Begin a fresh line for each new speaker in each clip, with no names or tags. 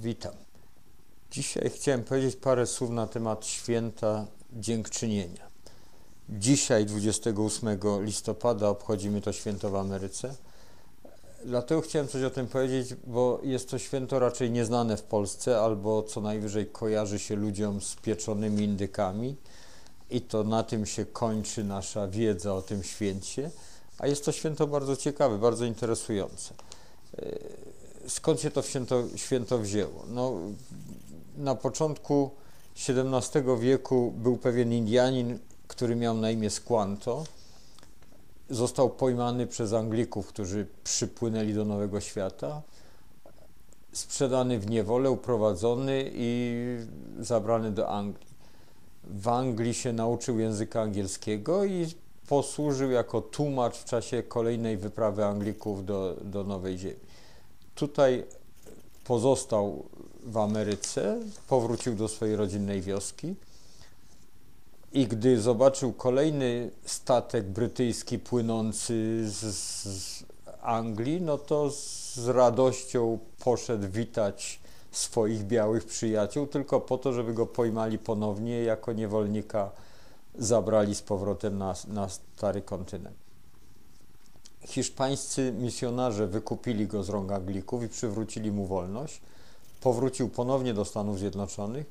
Witam. Dzisiaj chciałem powiedzieć parę słów na temat święta dziękczynienia. Dzisiaj, 28 listopada, obchodzimy to święto w Ameryce. Dlatego chciałem coś o tym powiedzieć, bo jest to święto raczej nieznane w Polsce, albo co najwyżej kojarzy się ludziom z pieczonymi indykami, i to na tym się kończy nasza wiedza o tym święcie. A jest to święto bardzo ciekawe, bardzo interesujące skąd się to święto, święto wzięło? No, na początku XVII wieku był pewien Indianin, który miał na imię Squanto. Został pojmany przez Anglików, którzy przypłynęli do Nowego Świata, sprzedany w niewolę, uprowadzony i zabrany do Anglii. W Anglii się nauczył języka angielskiego i posłużył jako tłumacz w czasie kolejnej wyprawy Anglików do, do Nowej Ziemi. Tutaj pozostał w Ameryce, powrócił do swojej rodzinnej wioski i gdy zobaczył kolejny statek brytyjski płynący z, z Anglii, no to z radością poszedł witać swoich białych przyjaciół, tylko po to, żeby go pojmali ponownie jako niewolnika zabrali z powrotem na, na stary kontynent hiszpańscy misjonarze wykupili go z rąk Anglików i przywrócili mu wolność. Powrócił ponownie do Stanów Zjednoczonych,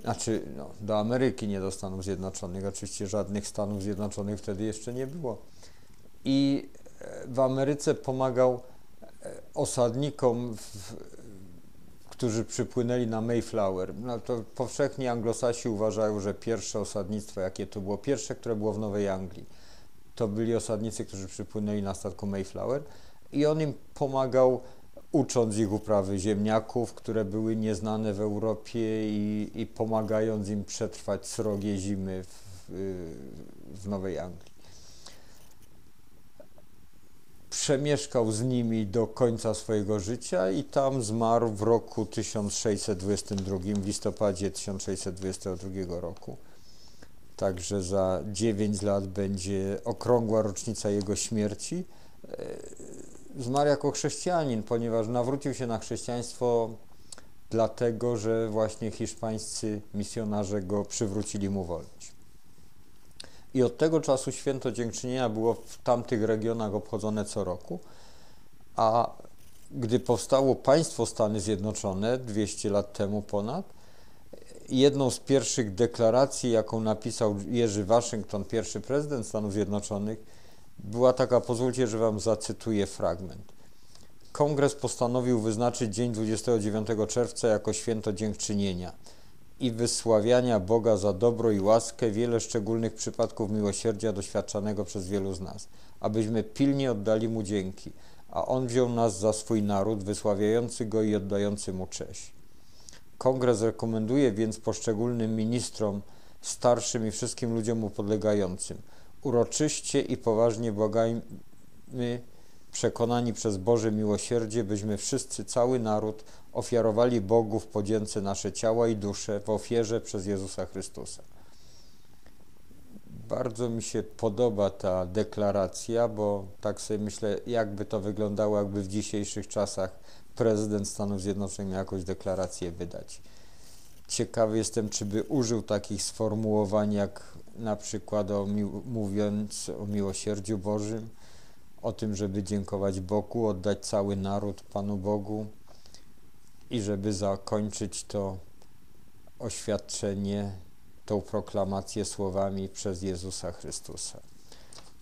znaczy no, do Ameryki, nie do Stanów Zjednoczonych. Oczywiście żadnych Stanów Zjednoczonych wtedy jeszcze nie było. I e, w Ameryce pomagał e, osadnikom, w, którzy przypłynęli na Mayflower. No to powszechnie anglosasi uważają, że pierwsze osadnictwo, jakie to było, pierwsze, które było w Nowej Anglii, to byli osadnicy, którzy przypłynęli na statku Mayflower i on im pomagał ucząc ich uprawy ziemniaków, które były nieznane w Europie i, i pomagając im przetrwać srogie zimy w, w Nowej Anglii. Przemieszkał z nimi do końca swojego życia i tam zmarł w roku 1622, w listopadzie 1622 roku. Także za 9 lat będzie okrągła rocznica jego śmierci. E, zmarł jako chrześcijanin, ponieważ nawrócił się na chrześcijaństwo dlatego, że właśnie hiszpańscy misjonarze go przywrócili mu wolność. I od tego czasu święto dziękczynienia było w tamtych regionach obchodzone co roku, a gdy powstało państwo Stany Zjednoczone 200 lat temu ponad, jedną z pierwszych deklaracji, jaką napisał Jerzy Waszyngton, pierwszy prezydent Stanów Zjednoczonych, była taka, pozwólcie, że Wam zacytuję fragment. Kongres postanowił wyznaczyć dzień 29 czerwca jako święto dziękczynienia i wysławiania Boga za dobro i łaskę wiele szczególnych przypadków miłosierdzia doświadczanego przez wielu z nas, abyśmy pilnie oddali Mu dzięki, a On wziął nas za swój naród, wysławiający Go i oddający Mu cześć. Kongres rekomenduje więc poszczególnym ministrom, starszym i wszystkim ludziom upodlegającym uroczyście i poważnie błagajmy, przekonani przez Boże miłosierdzie, byśmy wszyscy, cały naród, ofiarowali Bogu w podzięce nasze ciała i dusze w ofierze przez Jezusa Chrystusa. Bardzo mi się podoba ta deklaracja, bo tak sobie myślę, jakby to wyglądało, jakby w dzisiejszych czasach prezydent Stanów Zjednoczonych miał jakąś deklarację wydać. Ciekawy jestem, czy by użył takich sformułowań, jak na przykład o mówiąc o miłosierdziu Bożym, o tym, żeby dziękować Bogu, oddać cały naród Panu Bogu i żeby zakończyć to oświadczenie, tą proklamację słowami przez Jezusa Chrystusa.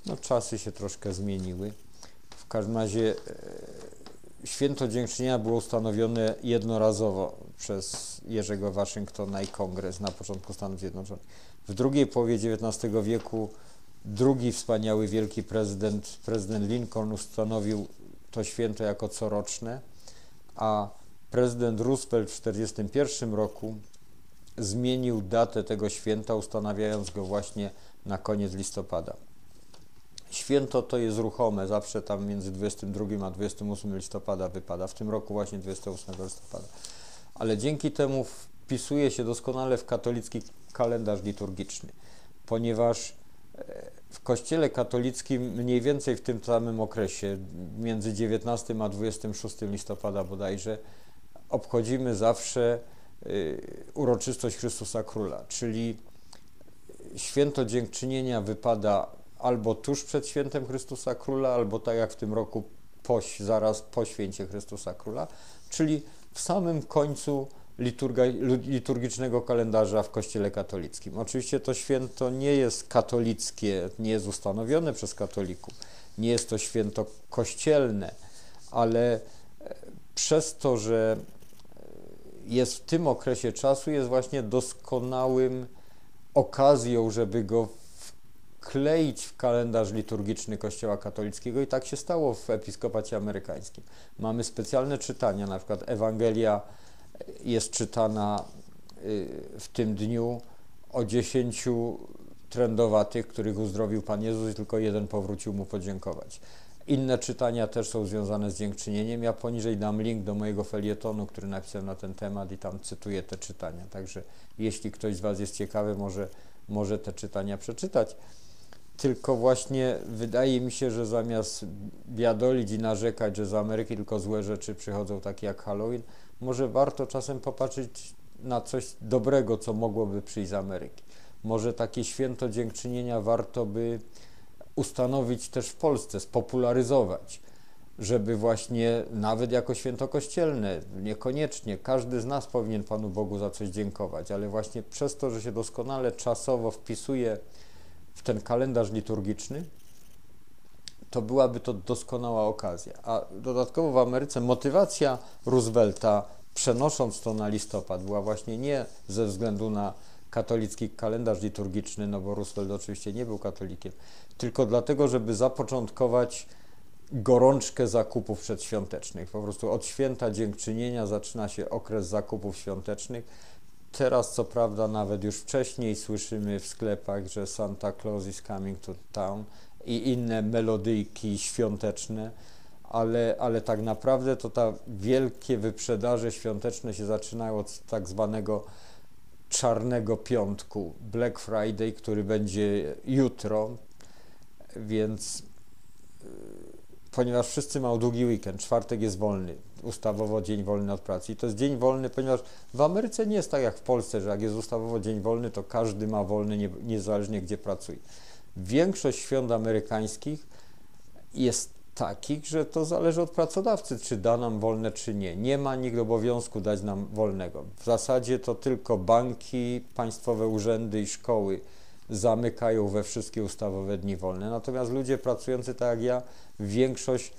No, czasy się troszkę zmieniły. W każdym razie e, Święto Dziękczynienia było ustanowione jednorazowo przez Jerzego Waszyngtona i Kongres na początku Stanów Zjednoczonych. W drugiej połowie XIX wieku drugi wspaniały wielki prezydent, prezydent Lincoln ustanowił to święto jako coroczne, a prezydent Roosevelt w 1941 roku zmienił datę tego święta, ustanawiając go właśnie na koniec listopada. Święto to jest ruchome, zawsze tam między 22 a 28 listopada wypada, w tym roku właśnie 28 listopada. Ale dzięki temu wpisuje się doskonale w katolicki kalendarz liturgiczny, ponieważ e, w Kościele katolickim mniej więcej w tym samym okresie, między 19 a 26 listopada bodajże, obchodzimy zawsze uroczystość Chrystusa Króla, czyli święto dziękczynienia wypada albo tuż przed świętem Chrystusa Króla, albo tak jak w tym roku po, zaraz po święcie Chrystusa Króla, czyli w samym końcu liturgicznego kalendarza w Kościele katolickim. Oczywiście to święto nie jest katolickie, nie jest ustanowione przez katolików, nie jest to święto kościelne, ale e, przez to, że jest w tym okresie czasu, jest właśnie doskonałym okazją, żeby go wkleić w kalendarz liturgiczny Kościoła katolickiego i tak się stało w episkopacie amerykańskim. Mamy specjalne czytania, na przykład Ewangelia jest czytana y, w tym dniu o dziesięciu trędowatych, których uzdrowił Pan Jezus tylko jeden powrócił Mu podziękować. Inne czytania też są związane z dziękczynieniem. Ja poniżej dam link do mojego felietonu, który napisałem na ten temat i tam cytuję te czytania. Także jeśli ktoś z Was jest ciekawy, może, może te czytania przeczytać. Tylko właśnie wydaje mi się, że zamiast biadolić i narzekać, że z Ameryki tylko złe rzeczy przychodzą, takie jak Halloween, może warto czasem popatrzeć na coś dobrego, co mogłoby przyjść z Ameryki. Może takie święto dziękczynienia warto by ustanowić też w Polsce, spopularyzować, żeby właśnie nawet jako święto kościelne, niekoniecznie, każdy z nas powinien Panu Bogu za coś dziękować, ale właśnie przez to, że się doskonale czasowo wpisuje w ten kalendarz liturgiczny, to byłaby to doskonała okazja. A dodatkowo w Ameryce motywacja Roosevelta, przenosząc to na listopad, była właśnie nie ze względu na katolicki kalendarz liturgiczny, no bo Roosevelt oczywiście nie był katolikiem, tylko dlatego, żeby zapoczątkować gorączkę zakupów przedświątecznych. Po prostu od święta dziękczynienia zaczyna się okres zakupów świątecznych. Teraz, co prawda, nawet już wcześniej słyszymy w sklepach, że Santa Claus is coming to town i inne melodyjki świąteczne, ale, ale tak naprawdę to ta wielkie wyprzedaże świąteczne się zaczynają od tak zwanego czarnego piątku, Black Friday, który będzie jutro, więc y, ponieważ wszyscy mają długi weekend, czwartek jest wolny, ustawowo dzień wolny od pracy. I to jest dzień wolny, ponieważ w Ameryce nie jest tak jak w Polsce, że jak jest ustawowo dzień wolny, to każdy ma wolny nie, niezależnie gdzie pracuje. Większość świąt amerykańskich jest takich, że to zależy od pracodawcy, czy da nam wolne, czy nie. Nie ma nikt obowiązku dać nam wolnego. W zasadzie to tylko banki, państwowe urzędy i szkoły zamykają we wszystkie ustawowe dni wolne. Natomiast ludzie pracujący tak jak ja, większość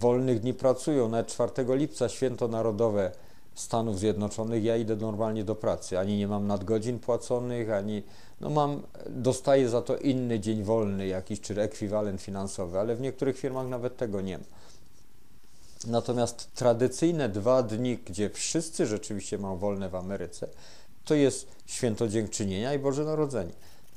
wolnych dni pracują. Nawet 4 lipca, święto narodowe Stanów Zjednoczonych, ja idę normalnie do pracy. Ani nie mam nadgodzin płaconych, ani no mam, dostaję za to inny dzień wolny jakiś, czy ekwiwalent finansowy, ale w niektórych firmach nawet tego nie ma. Natomiast tradycyjne dwa dni, gdzie wszyscy rzeczywiście mają wolne w Ameryce, to jest święto dziękczynienia i Boże Narodzenie.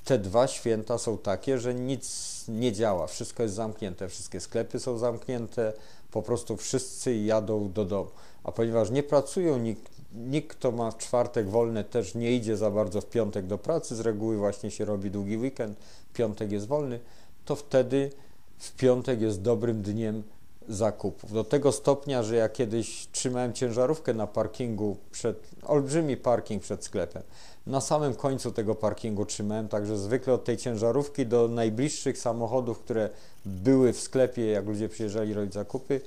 Te dwa święta są takie, że nic nie działa, wszystko jest zamknięte, wszystkie sklepy są zamknięte, po prostu wszyscy jadą do domu. A ponieważ nie pracują, nikt, nikt, kto ma czwartek wolne, też nie idzie za bardzo w piątek do pracy, z reguły właśnie się robi długi weekend, piątek jest wolny, to wtedy w piątek jest dobrym dniem zakupów. Do tego stopnia, że ja kiedyś trzymałem ciężarówkę na parkingu przed, olbrzymi parking przed sklepem. Na samym końcu tego parkingu trzymałem, także zwykle od tej ciężarówki do najbliższych samochodów, które były w sklepie, jak ludzie przyjeżdżali robić zakupy,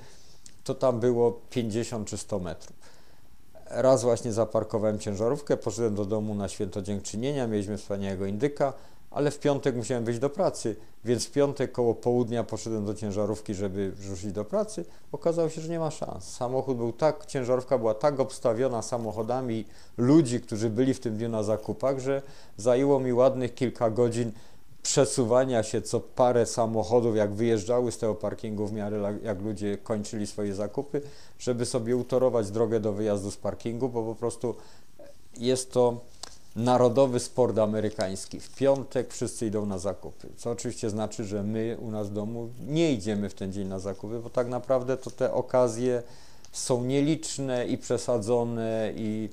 to tam było 50 czy 100 metrów. Raz właśnie zaparkowałem ciężarówkę, poszedłem do domu na święto dziękczynienia, mieliśmy wspaniałego indyka, ale w piątek musiałem wyjść do pracy, więc w piątek koło południa poszedłem do ciężarówki, żeby wrzucić do pracy. Okazało się, że nie ma szans. Samochód był tak, ciężarówka była tak obstawiona samochodami ludzi, którzy byli w tym dniu na zakupach, że zajęło mi ładnych kilka godzin przesuwania się co parę samochodów, jak wyjeżdżały z tego parkingu w miarę jak ludzie kończyli swoje zakupy, żeby sobie utorować drogę do wyjazdu z parkingu, bo po prostu jest to narodowy sport amerykański. W piątek wszyscy idą na zakupy, co oczywiście znaczy, że my u nas w domu nie idziemy w ten dzień na zakupy, bo tak naprawdę to te okazje są nieliczne i przesadzone i,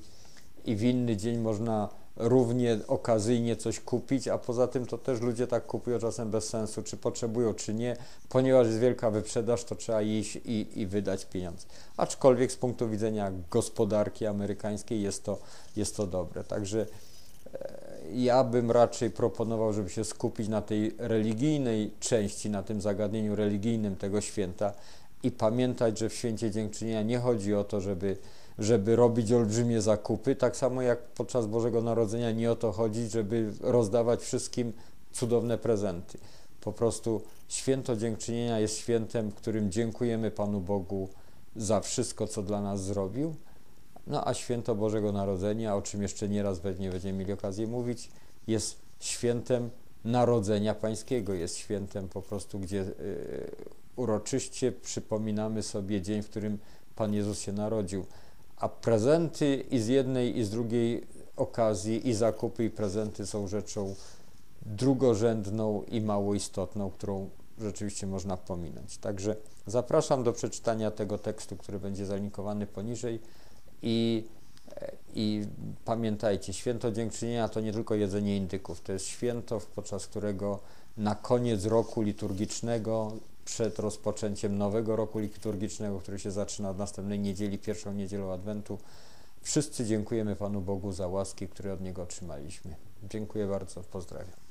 i w inny dzień można równie okazyjnie coś kupić, a poza tym to też ludzie tak kupują czasem bez sensu, czy potrzebują, czy nie. Ponieważ jest wielka wyprzedaż, to trzeba iść i, i wydać pieniądze. Aczkolwiek z punktu widzenia gospodarki amerykańskiej jest to, jest to dobre. Także e, ja bym raczej proponował, żeby się skupić na tej religijnej części, na tym zagadnieniu religijnym tego święta i pamiętać, że w święcie dziękczynienia nie chodzi o to, żeby żeby robić olbrzymie zakupy, tak samo jak podczas Bożego Narodzenia nie o to chodzi, żeby rozdawać wszystkim cudowne prezenty. Po prostu święto dziękczynienia jest świętem, którym dziękujemy Panu Bogu za wszystko, co dla nas zrobił. No a święto Bożego Narodzenia, o czym jeszcze nieraz pewnie będziemy mieli okazję mówić, jest świętem Narodzenia Pańskiego, jest świętem po prostu, gdzie y, uroczyście przypominamy sobie dzień, w którym Pan Jezus się narodził a prezenty i z jednej i z drugiej okazji i zakupy i prezenty są rzeczą drugorzędną i mało istotną, którą rzeczywiście można pominąć. Także zapraszam do przeczytania tego tekstu, który będzie zalinkowany poniżej i, i pamiętajcie, święto dziękczynienia to nie tylko jedzenie indyków, to jest święto, podczas którego na koniec roku liturgicznego przed rozpoczęciem nowego roku liturgicznego, który się zaczyna od następnej niedzieli, pierwszą niedzielą Adwentu. Wszyscy dziękujemy Panu Bogu za łaski, które od Niego otrzymaliśmy. Dziękuję bardzo, pozdrawiam.